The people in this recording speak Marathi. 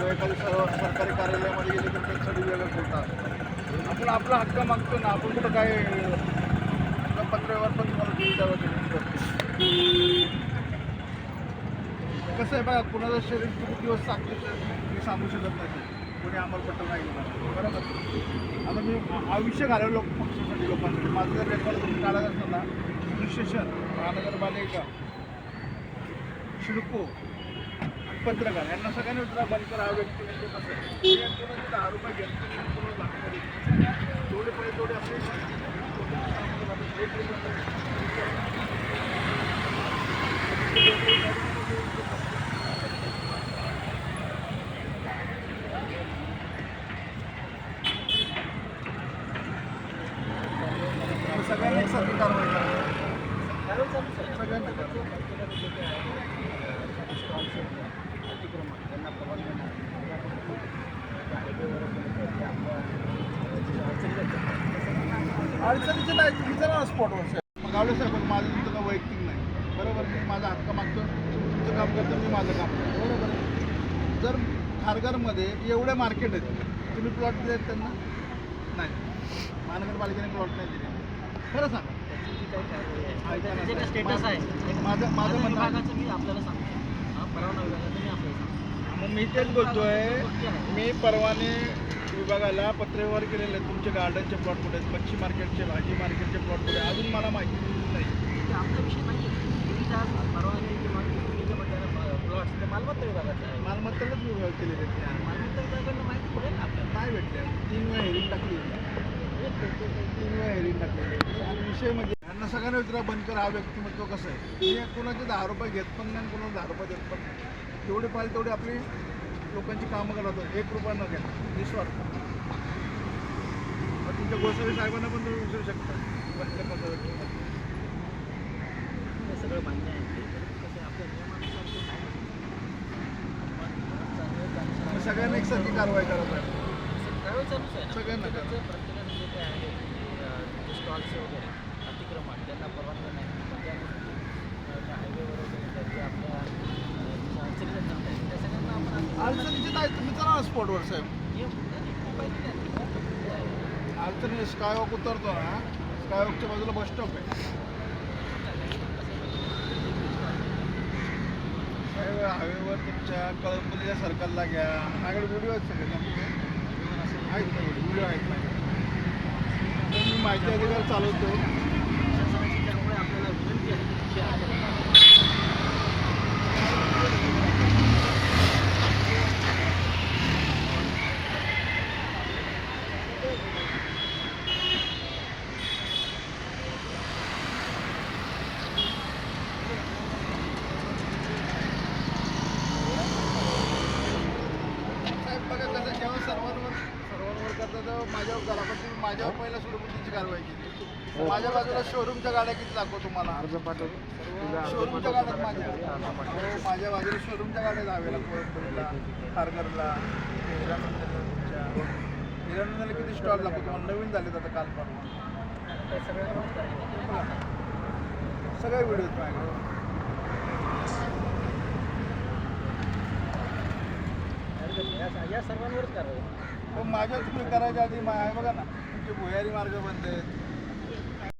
किंवा एखाद्या सर्व सरकारी कार्यालयामध्ये गेले तर त्याच्यासाठी वेगळं बोलतात आपण आपला हक्क मागतो ना आपण कुठं काय आपलं पत्रव्यवहार पण तुम्हाला विचारावं कसं आहे बघा कुणाचं शरीर किती दिवस सांगतो मी सांगू शकत नाही कोणी अंमलपत्र नाही गेला बरोबर आता मी आयुष्य घालवलं लोक पक्षासाठी लोकांसाठी माझं जर रेकॉर्ड काढत असेल ना स्टेशन महानगरपालिका शिडको पत्रकार यांना सगळ्यांनी उतरा बंद करा हा व्यक्ती म्हणजे कसं आहे? हे कोणाचे दहा रुपये जेवढे पैसे आपले सगळ्यांनी एकसारखी कारवाई करा. सगळ्यांना अडचणीचे नाही तुम्ही जरा स्पॉटवर साहेब मग आवडे साहेब माझं तुमचं काय वैयक्तिक नाही. बरोबर? मी माझा हक्क मागतो तुमचं काम करतो मी माझं काम करतो. बरोबर. जर खारघरमध्ये एवढे मार्केट आहेत तुम्ही प्लॉट दिले त्यांना? नाही. महानगरपालिकेने प्लॉट नाही दिले खरं सांगा. स्टेटस आहे माझं माझं विभागाचं मी आपल्याला सांगतो परवाना विभागाचं मी आपल्याला सांगतो मग मी तेच बोलतोय. मी परवाने विभागाला पत्रव्यवहार केलेले आहेत. तुमचे गार्डनचे प्लॉट कुठे आहेत? मच्छी मार्केटचे भाजी मार्केटचे प्लॉट कुठे? अजून मला माहिती नाही. ते आमचा विषय नाही आहे तुम्ही ज्या परवाने किंवा तुम्ही जे म्हटलं प्लॉट्स ते मालमत्ता विभागाचे आहे. मालमत्ताच विभाग केलेले आहेत. मालमत्ता माहिती पडेल ना आपल्याला. नाही भेटले तीन वेळा हेरिंग टाकली तीन वेळा हेरिंग टाकलेली आणि विषय म्हणजे यांना सगळ्यांना विचारा बंद करा. हा व्यक्तिमत्व कसं आहे? कोणाचे दहा रुपये घेत पण नाही कोणाला दहा रुपये देत पण नाही. जेवढे पाहिजे तेवढे आपली लोकांची कामं करत एक रुपया न घ्या निस्वार्थ तुमच्या गोसावी साहेबांना पण तुम्ही विचारू शकता. हे सगळं मान्य आहे. कसं आपल्या नियमानुसार सगळ्यांना एकसारखी कारवाई करत आहे. कारवाई चालूच आहे ना. सगळ्यांना प्रत्येकाचं प्रत्येकाचं जे काय आहे स्टॉल्स वगैरे अतिक्रमण ज्यांना परवानगी नाही ज्या गोष्टी हायवेवर वगैरे त्या जे आपल्या अं, अडचणीच्या ठरत आहेत त्या सगळ्यांना आपण आधी- अडचणीचे नाही. तुम्ही चला ना स्पॉटवर साहेब. नियम अडचणी स्कायवॉक उतरतो ना स्कायवॉकच्या बाजूला बस स्टॉप आहे. हवेवर हायवेवर तुमच्या कळंबोलीच्या सर्कलला घ्या. माझ्याकडे व्हिडिओ आहेत सगळे आहेत व्हिडिओ आहेत माझ्याकडे. मी माहिती अधिकार चालवतो शासनाची त्यामुळे आपल्याला विनंती आहे की आपण साहेब बघा कसं जेव्हा सर्वांवर सर्वांवर करता तेव्हा माझ्यावर करा पण तुम्ही माझ्यावर पहिला सुरुवातीची कारवाई केली. माझ्या बाजूला शोरूमच्या गाड्या किती दाखव तुम्हाला? अर्ज पाठवतो शोरूमच्या गाड्यात माझ्या. हो, माझ्या बाजूला शोरूमच्या गाड्या कोळंबीला खारघरला हिरानंदला किती स्टॉल लागतो तुम्हाला? नवीन झालेत आता काल परवा. ते सगळ्यांनाच करायचं. सगळे व्हिडिओ माझ्याकडे या- या सर्वांवरच करावं. पण माझ्या तुम्ही करायच्या आधी मा- आहे बघा ना तुमचे भुयारी मार्ग बंद आहेत.